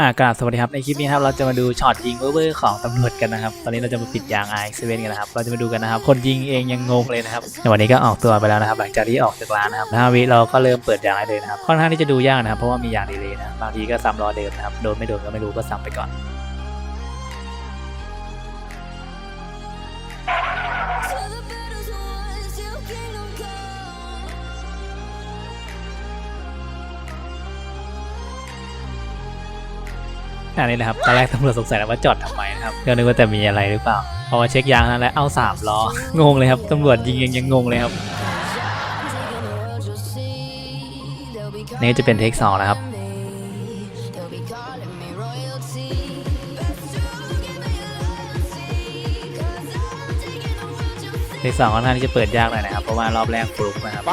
อ่ากราบสวัสดีครับในคลิปนี้ครับเราจะมาดูช็อตยิงเวอร์ๆของตำรวจกันนะครับ ตอนนี้เราจะมาปิดยางไอเซเว่นกันนะครับเราจะมาดูกันนะครับ คนยิงเองยังงงเลยนะครับในวันนี้ก็ออกตัวไปแล้วนะครับ หลังจากที่ออกจากร้านนะครับห้าวิเราก็เริ่มเปิดยางให้เลยนะครับค่อนข้างที่จะดูยากนะครับเพราะว่ามียางดีเลยนะบางทีก็ซ้ำรอเดิมนะครับโดนไม่โดนก็ไม่รู้ก็ซ้ำไปก่อน อันนี้นะครับ ตอนแรกตำรวจสงสัยนะว่าจอดทำไมนะครับก็นึกว่าแต่มีอะไรหรือเปล่าพอมาเช็คยางนั้นแล้วเอาสามล้องงเลยครับตำรวจยิงเองยังงงเลยครับนี่จะเป็นเทคสองนะครับเทคสองค่อนข้างที่จะเปิดยากหน่อยนะครับเพราะว่ารอบแรกฟลุกนะครับ